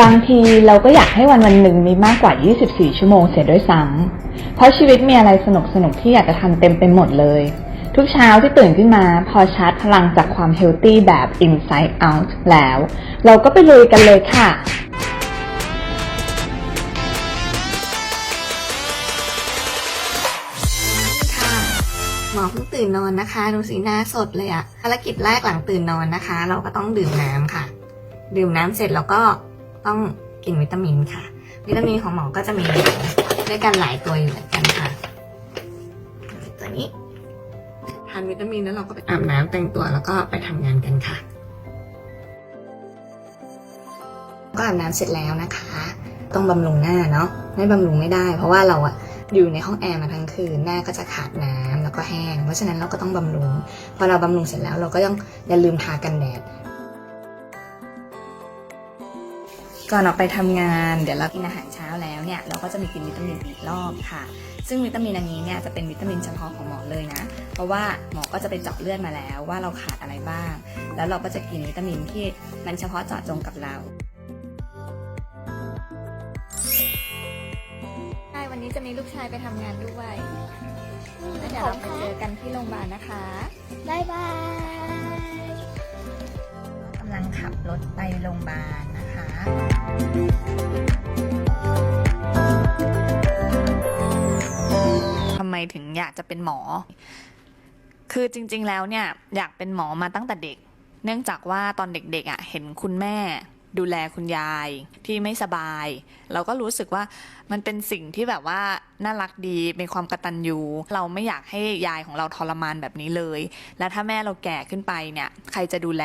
บางทีเราก็อยากให้วันวันหนึ่งมีมากกว่า 24 ชั่วโมงเสียด้วยซ้ำเพราะชีวิตมีอะไรสนุกสนุกที่อยากจะทำเต็มไปหมดเลย ทุกเช้าที่ตื่นขึ้นมาพอชาร์จพลังจากความเฮลตี้แบบ inside out แล้ว เราก็ไปลุยกันเลยค่ะค่ะหมอเพิ่งตื่นนอนนะคะ ดูสีหน้าสดเลยอะภารกิจแรกหลังตื่นนอนนะคะ เราก็ต้องดื่มน้ำค่ะ ดื่มน้ำเสร็จแล้วก็ ต้องกินวิตามินค่ะ วิตามินของหมอก็จะมีด้วยกันหลายตัวอยู่เหมือนกันค่ะ ตัวนี้ทานวิตามินแล้วเราก็ไปอาบน้ำแต่งตัวแล้วก็ไปทำงานกันค่ะ ก็อาบน้ำเสร็จแล้วนะคะ ต้องบำรุงหน้าเนาะไม่บำรุงไม่ได้ เพราะว่าเราอะอยู่ในห้องแอร์มาทั้งคืนหน้าก็จะขาดน้ำแล้วก็แห้ง เพราะฉะนั้นเราก็ต้องบำรุง พอเราบำรุงเสร็จแล้วเราก็ต้องอย่าลืมทากันแดด ก่อนออกไปทำงาน เดี๋ยวเรากินอาหารเช้าแล้วเนี่ยเราก็จะมีกินวิตามินอีกรอบค่ะ ซึ่งวิตามินอันนี้เนี่ยจะเป็นวิตามินเฉพาะของหมอเลยนะ เพราะว่าหมอก็จะไปเจาะเลือดมาแล้วว่าเราขาดอะไรบ้าง แล้วเราก็จะกินวิตามินที่มันเฉพาะเจาะจงกับเราใช่วันนี้จะมีลูกชายไปทำงานด้วยแล้วเดี๋ยวเราไปเจอกันที่โรงพยาบาลนะคะบายบายกำลังขับรถไปโรงพยาบาลนะคะทำไมถึงอยากจะเป็นหมอ คือจริง ๆ แล้วเนี่ยอยากเป็นหมอมาตั้งแต่เด็ก เนื่องจากว่าตอนเด็กๆอะเห็นคุณแม่ ดูแลคุณยายที่ไม่สบาย เราก็รู้สึกว่ามันเป็นสิ่งที่แบบว่าน่ารักดีเป็นความกตัญญูเราไม่อยากให้ยายของเราทรมานแบบนี้เลย และถ้าแม่เราแก่ขึ้นไปเนี่ยใครจะดูแล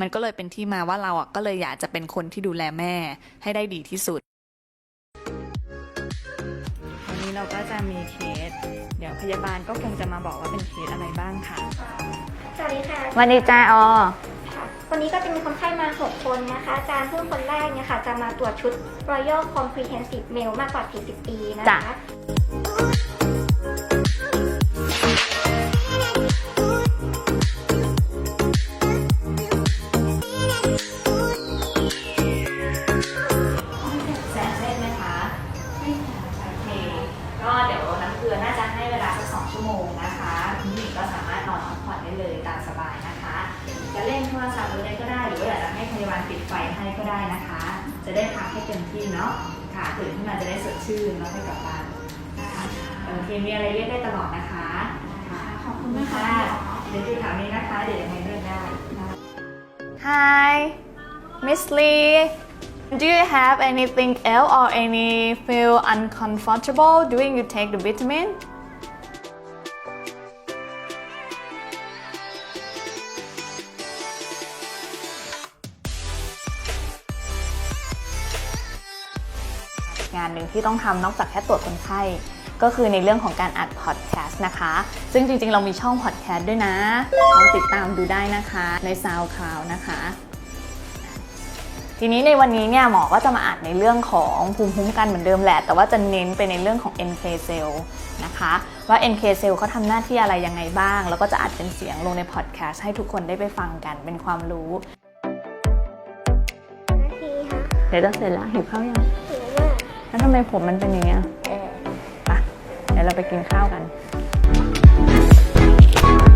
มันก็เลยเป็นที่มาว่าเราอะก็เลยอยากจะเป็นคนที่ดูแลแม่ให้ได้ดีที่สุดวันนี้เราก็จะมีเคส เดี๋ยวพยาบาลก็คงจะมาบอกว่าเป็นเคสอะไรบ้างค่ะสวัสดีค่ะวันนี้จ้าออ วันนี้ก็จะมีคนไข้มา 6 คนนะคะ อาจารย์ซึ่งคนแรกเนี่ยค่ะจะมาตรวจชุด Royal Comprehensive Male มากกว่า 40 ปีนะคะ แสนเล่นไหมคะไม่ค่ะโอเค ก็เดี๋ยวน้ำเกลือน่าจะให้เวลาสักสองชั่วโมงนะคะคุณหญิงก็สามารถนอนพักผ่อนได้เลยตามสบายนะคะ จะเล่นโทรศัพท์หรืออะไรก็ได้ หรือว่าอยากจะให้พยาบาลปิดไฟให้ก็ได้นะคะ จะได้พักให้เต็มที่เนาะค่ะตื่นขึ้นมาจะได้สดชื่นแล้วค่อยกลับบ้านค่ะโอเคมีอะไรเรียกได้ตลอดนะคะค่ะขอบคุณมากค่ะเดี๋ยวอยู่แถวนี้นะคะ เดี๋ยวยังไงเรียกได้ Hi Miss Lee Do you have anything else or any feel uncomfortable doing you take the vitamin? งานหนึ่งที่ต้องทำนอกจากแค่ตรวจคนไข้ ก็คือในเรื่องของการอัดพอดแคสต์นะคะ ซึ่งจริงๆ เรามีช่องพอดแคสต์ด้วยนะลองติดตามดูได้นะคะใน SoundCloud นะคะ ทีนี้ในวันนี้เนี่ยหมอก็จะมาอัดในเรื่องของภูมิคุ้มกันเหมือนเดิมแหละ แต่ว่าจะเน้นไปในเรื่องของ NK cell นะคะ ว่า NK cell เขาทำหน้าที่อะไรยังไงบ้าง แล้วก็จะอัดเป็นเสียงลงในพอดแคสต์ให้ทุกคนได้ไปฟังกันเป็นความรู้นาทีค่ะเดี๋ยวจะเสร็จแล้วหิวข้าวยังำไมผมมันเป็นอย่างเงี้ยเออไปเดี๋ยวเราไปกินข้าวกันเ